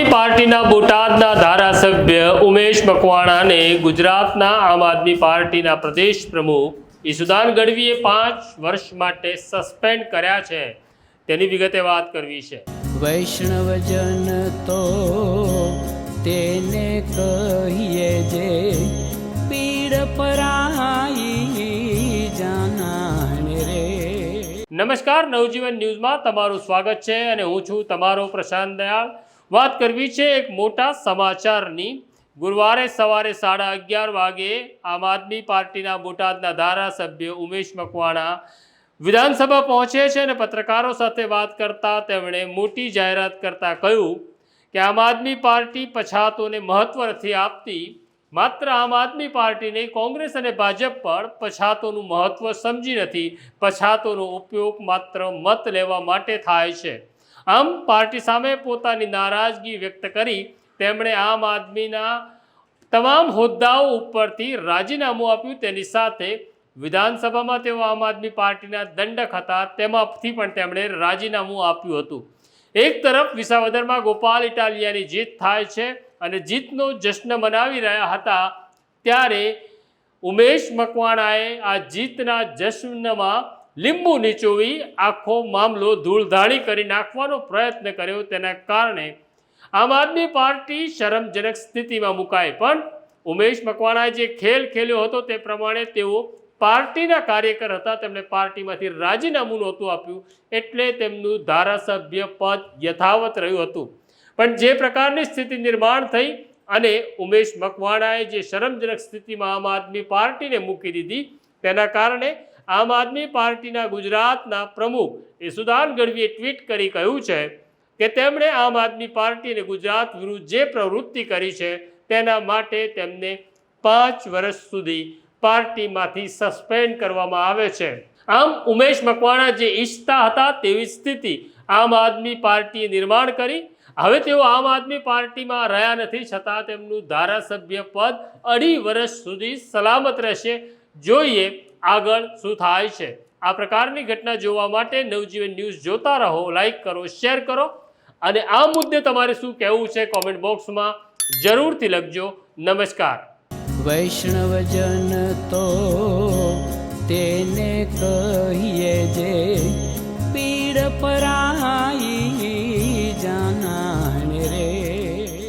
આદમી પાર્ટીના બોટાદના ધારાસભ્ય ઉમેશ મકવાણાને ગુજરાતના આમ આદમી પાર્ટીના પ્રદેશ પ્રમુખ ઈસુદાન ગઢવીએ પાંચ વર્ષ માટે સસ્પેન્ડ કર્યા છે. તેની વિગતે વાત કરવી છે. વૈષ્ણવજન તો તેને કહીએ જે પીડ પરાઈ નમસ્કાર નવજીવન ન્યૂઝમાં તમારું સ્વાગત છે અને હું છું તમારો પ્રશાંત દયાળ વાત કરવી છે એક મોટા સમાચારની. ગુરુવારે સવારે સાડા અગિયાર વાગે આમ આદમી પાર્ટીના બોટાદના ધારાસભ્ય ઉમેશ મકવાણા વિધાનસભા પહોંચે છે અને પત્રકારો સાથે વાત કરતા તેમણે મોટી જાહેરાત કરતા કહ્યું કે આમ આદમી પાર્ટી પછાતોને મહત્વ નથી આપતી. માત્ર આમ આદમી પાર્ટી નહીં, કોંગ્રેસ અને ભાજપ પણ પછાતોનું મહત્વ સમજી નથી. પછાતોનો ઉપયોગ માત્ર મત લેવા માટે થાય છે. આમ પાર્ટી સામે પોતાની નારાજગી વ્યક્ત કરી તેમણે આમ આદમીના તમામ હોદ્દાઓ ઉપરથી રાજીનામું આપ્યું. તેની સાથે વિધાનસભામાં તેઓ આમ આદમી પાર્ટીના દંડક હતા. તેમાંથી પણ તેમણે રાજીનામું આપ્યું હતું. એક તરફ વિસાવદરમાં ગોપાલ ઇટાલિયાની જીત થાય છે અને જીતનો જશ્ન મનાવી રહ્યા હતા. ત્યારે ઉમેશ મકવાણાએ આ જીતના જશ્નમાં લીંબુ નીચોવી આખો મામલો ધૂળધાળી કરી નાખવાનો પ્રયત્ન કર્યો. તેના કારણે આમ આદમી પાર્ટી શરમજનક સ્થિતિમાં મુકાય પણ ઉમેશ મકવાણાએ જે ખેલ ખેલ્યો હતો તે પ્રમાણે તેઓ પાર્ટીના કાર્યકર હતા. તેમણે પાર્ટીમાંથી રાજીનામું નહોતું આપ્યું એટલે તેમનું ધારાસભ્ય પદ યથાવત રહ્યું હતું. પણ જે પ્રકારની સ્થિતિ નિર્માણ થઈ અને ઉમેશ મકવાણાએ જે શરમજનક સ્થિતિમાં આમ આદમી પાર્ટીને મૂકી દીધી, તેના કારણે આમ આદમી પાર્ટીના ગુજરાતના પ્રમુખ યશુદાન ગઢવીએ ટ્વીટ કરી કહ્યું છે કે તેમણે આમ આદમી પાર્ટીને ગુજરાત વિરુદ્ધ જે પ્રવૃત્તિ કરી છે તેના માટે તેમને પાંચ વર્ષ સુધી પાર્ટીમાંથી સસ્પેન્ડ કરવામાં આવે છે. આમ ઉમેશ મકવાણા જે ઈચ્છતા હતા તેવી સ્થિતિ આમ આદમી પાર્ટીએ નિર્માણ કરી. હવે તેઓ આમ આદમી પાર્ટીમાં રહ્યા નથી છતાં તેમનું ધારાસભ્ય પદ અઢી વર્ષ સુધી સલામત રહેશે. જોઈએ આગળ શું થાય છે? આ પ્રકારની ઘટના જોવા માટે નવજીવન ન્યૂઝ જોતા રહો, લાઈક કરો, શેર કરો અને આ મુદ્દે તમારે શું કહેવું છે કોમેન્ટ બોક્સમાં જરૂરથી લખજો. નમસ્કાર. વૈષ્ણવજન તો તેને કહીએ જે પીડ પરાઈ